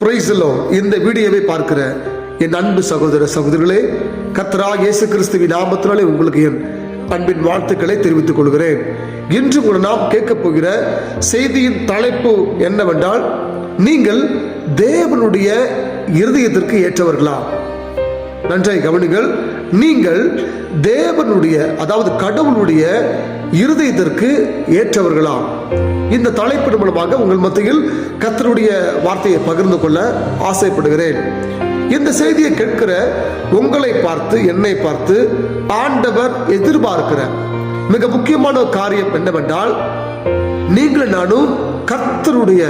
பிரைஸ்லோ இந்த வீடியோவை பார்க்கிற என் அன்பு சகோதர சகோதரிகளே கத்ரா இயேசு கிறிஸ்துவின் நாமத்தினாலே உங்களுக்கு என் அன்பின் வாழ்த்துக்களை தெரிவித்துக் கொள்கிறேன். இன்று கூட நாம் கேட்கப் போகிற செய்தியின் தலைப்பு என்னவென்றால் நீங்கள் தேவனுடைய இருதயத்திற்கு ஏற்றவர்களா? நன்றாய் கவனிங்கள் நீங்கள் தேவனுடைய அதாவது கடவுளுடைய இருதயத்திற்கு ஏற்றவர்களா? இந்த தலைப்பின் மூலமாக உங்கள் மத்தியில் கத்தருடைய வார்த்தையை பகிர்ந்து கொள்ள ஆசைப்படுகிறேன். இந்த செய்தியை கேட்கிற உங்களை பார்த்து என்னை பார்த்து ஆண்டவர் எதிர்பார்க்கிற மிக முக்கியமான ஒரு காரியம் என்னவென்றால் நீங்கள் நானும் கர்த்தருடைய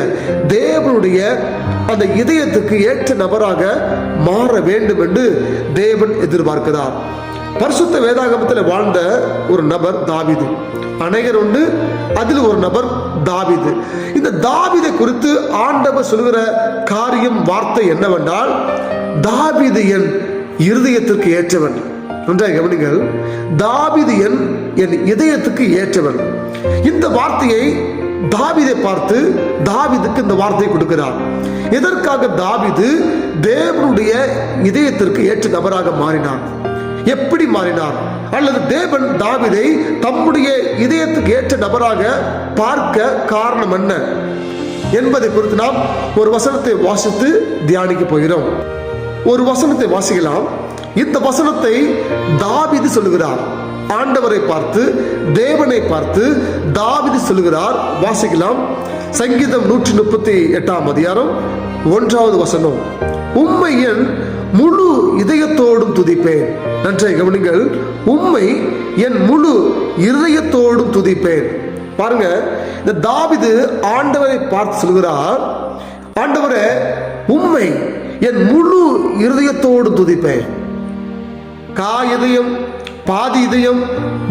தேவனுடைய அந்த இதயத்துக்கு ஏற்ற நபராக மாற வேண்டும் என்று தேவன் எதிர்பார்க்கிறார். பரிசுத்த வேதாகமத்தில் வாழ்ந்த ஒரு நபர் தாவிது. அநேகர் உண்டு அதில் ஒரு நபர் தாவிது. இந்த தாவிதை குறித்து ஆண்டவர் சொல்கிற காரியம் வார்த்தை என்னவென்றால் தாவிது என் இருதயத்திற்கு ஏற்றவன். நன்றாக கவனிங்கள் தாவிது என் என் இதயத்துக்கு ஏற்றவன். இந்த வார்த்தையை தாவிதை பார்த்து தாவிதுக்கு இந்த வார்த்தையை கொடுக்கிறார். எதற்காக தாவிது தேவனுடைய இதயத்திற்கு ஏற்ற நபராக மாறினார்? எப்படி மாறினார்? அல்லது தேவன் தாவிதை தம்முடைய இதயத்துக்கு ஏற்ற நபராக பார்க்க காரணம் என்ன என்பதை குறித்து நாம் ஒரு வசனத்தை வாசித்து தியானிக்க போகிறோம். ஒரு வசனத்தை வாசிக்கலாம். இந்த வசனத்தை தாவிது சொல்லுகிறார். ஆண்டவரை பார்த்து தேவனை பார்த்து தாவிது சொல்லுகிறார். வாசிக்கலாம். சங்கீதம் நூற்றி முப்பத்தி எட்டாம் அதிகாரம் ஒன்றாவது வசனம். உண்மையின் என் முழு இதயத்தோடு துதிப்பேன். நன்றை கவனிங்கள். உண்மை என் முழு இருதயத்தோடும் துதிப்பேன். பாருங்க இந்த தாவிது ஆண்டவரை பார்த்து சொல்கிறார் ஆண்டவரே உண்மை என் முழு இருதயத்தோடு துதிப்பேன். கா இதயம் பாதி இதயம்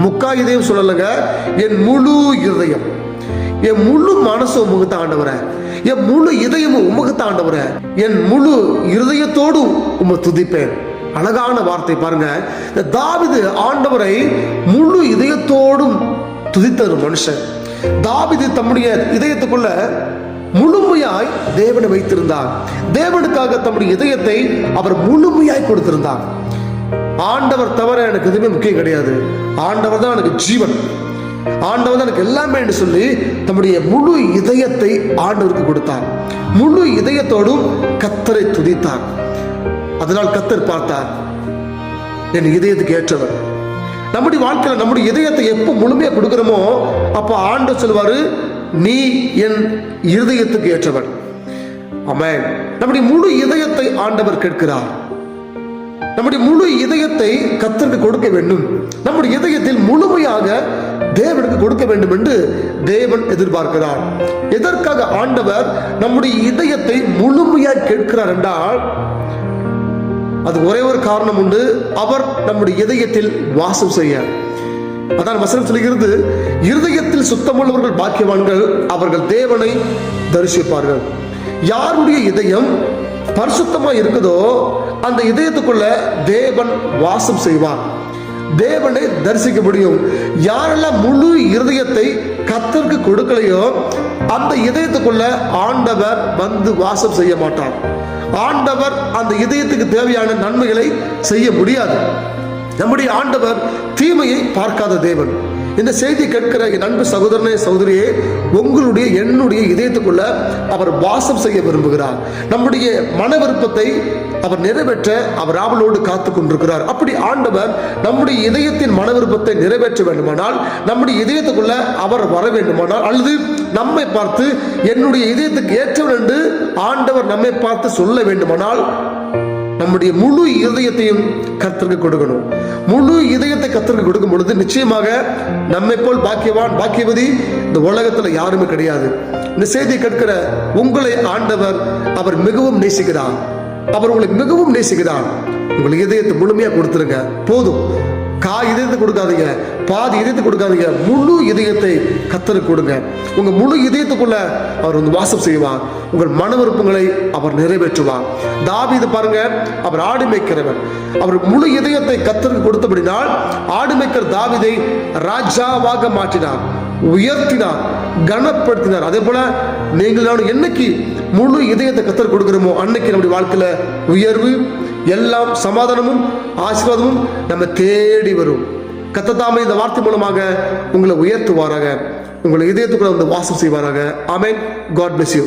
முக்கா இதயம் சொல்லலைங்க என் முழு இருதயம். என் முழு மனசு உமக்கு ஆண்டவர. என் முழு இதயமும் உமக்கு ஆண்டவர. என் முழு இருதயத்தோடு உம்மை துதிப்பேன். அழகான வார்த்தை பாருங்க. இந்த தாவிது ஆண்டவரை முழு இதயத்தோடும் துதித்த ஒரு மனுஷன். தாவிது தம்முடைய இதயத்துக்குள்ள முழுமையாய் தேவனை வைத்திருந்தார். தேவனுக்காக தம்முடைய இதயத்தை அவர் முழுமையாய் கொடுத்திருந்தார். ஆண்டவர் தவிர எனக்கு எதுவுமே முக்கியம் கிடையாது. ஆண்டவர் தான் எனக்கு ஜீவன். ஆண்டவர் தான் எனக்கு எல்லாமே என்று சொல்லி தம்முடைய முழு இதயத்தை ஆண்டவருக்கு கொடுத்தார். முழு இதயத்தோடும் கத்தரை துதித்தார். அதனால் கத்தர் பார்த்தார் என் இதயத்துக்கு ஏற்றவர். நம்முடைய வாழ்க்கையில் நம்முடைய இதயத்தை எப்போ முழுமையாக கொடுக்குறோமோ அப்போ ஆண்டு சொல்வாரு நீ என் இருதயத்துக்கு ஏற்றவன் ஆமென். நம்முடைய முழு இதயத்தை ஆண்டவர் கேட்கிறார். நம்முடைய முழு இதயத்தை கத்தருக்கு கொடுக்க வேண்டும். நம்முடைய இதயத்தில் முழுமையாக தேவனுக்கு கொடுக்க வேண்டும் என்று தேவன் எதிர்பார்க்கிறார். எதற்காக ஆண்டவர் நம்முடைய இதயத்தை முழுமையாக கேட்கிறார் என்றால் அது ஒரே ஒரு காரணம் உண்டு. அவர் நம்முடைய இதயத்தில் வாசம் செய்ய. அதான் வசனம் சொல்கிறது இருதயத்தில் சுத்தமுள்ளவர்கள் பாக்கியவான்கள் அவர்கள் தேவனை தரிசிப்பார்கள். யாருடைய இதயம் பரிசுத்தமா இருக்குதோ அந்த இதயத்துக்குள்ள தேவன் வாசம் செய்வார். தேவனை தரிசிக்க முடியும். யாரெல்லாம் முழு இருதயத்தை கத்தருக்கு கொடுக்கலையோ அந்த இதயத்துக்குள்ள ஆண்டவர் வந்து வாசம் செய்ய மாட்டார். ஆண்டவர் அந்த இதயத்துக்கு தேவையான நன்மைகளை செய்ய முடியாது. நம்முடைய ஆண்டவர் தீமையை பார்க்காத தேவன். இந்த செய்தி கேட்கிற என் அன்பு சகோதரனே சகோதரியே உங்களுடைய என்னுடைய இதயத்துக்குள்ள அவர் வாசம் செய்ய விரும்புகிறார். நம்முடைய மன விருப்பத்தை அவர் நிறைவேற்ற அவர் ஆவலோடு காத்து கொண்டிருக்கிறார். அப்படி ஆண்டவர் நம்முடைய இதயத்தின் மன விருப்பத்தை நிறைவேற்ற வேண்டுமானால் நம்முடைய இதயத்துக்குள்ள அவர் வர வேண்டுமானால் அல்லது நம்மை பார்த்து என்னுடைய இதயத்துக்கு ஏற்றவன் என்று ஆண்டவர் நம்மை பார்த்து சொல்ல வேண்டுமானால் நம்முடைய முழு இதயத்தையும் கத்திற்கு கொடுக்கணும். முழு இதயத்தை கத்திற்கு கொடுக்கும் பொழுது நிச்சயமாக நம்மை போல் பாக்கியவான் பாக்கியவதி இந்த உலகத்துல யாருமே கிடையாது. இந்த செய்தி கேட்கிற உங்களை ஆண்டவர் அவர் மிகவும் நேசிக்கிறார். அவர் உங்களை மிகவும் நேசிக்கிறார். உங்களுக்கு இதயத்தை முழுமையா கொடுத்துருங்க. போதும். கா இதயத்தை கொடுக்காதீங்க பாதி இதயத்தை கொடுக்காதீங்க. முழு இதயத்தை கத்தருக்கு கொடுங்க. உங்கள் முழு இதயத்துக்குள்ள அவர் வந்து வாசம் செய்வார். உங்கள் மன விருப்பங்களை அவர் நிறைவேற்றுவார். தாவீது பாருங்க அவர் ஆடு மேய்க்கிறவர். அவர் முழு இதயத்தை கத்தருக்கு கொடுத்தபடினால் ஆடு மேய்க்கிற தாவிதை ராஜாவாக மாற்றினார் உயர்த்தினார் கனப்படுத்தினார். அதே போல நீங்கள் நான் என்னைக்கு முழு இதயத்தை கத்தர் கொடுக்கிறோமோ அன்னைக்கு நம்முடைய வாழ்க்கையில உயர்வு எல்லாம் சமாதானமும் ஆசீர்வாதமும் நம்ம தேடி வரும். கத்ததாமை இந்த வார்த்தை மூலமாக உங்களை உயர்த்துவாராக. உங்களை இதயத்துக்குள்ள வந்து வாசம் செய்வாராக. ஆமென். God bless you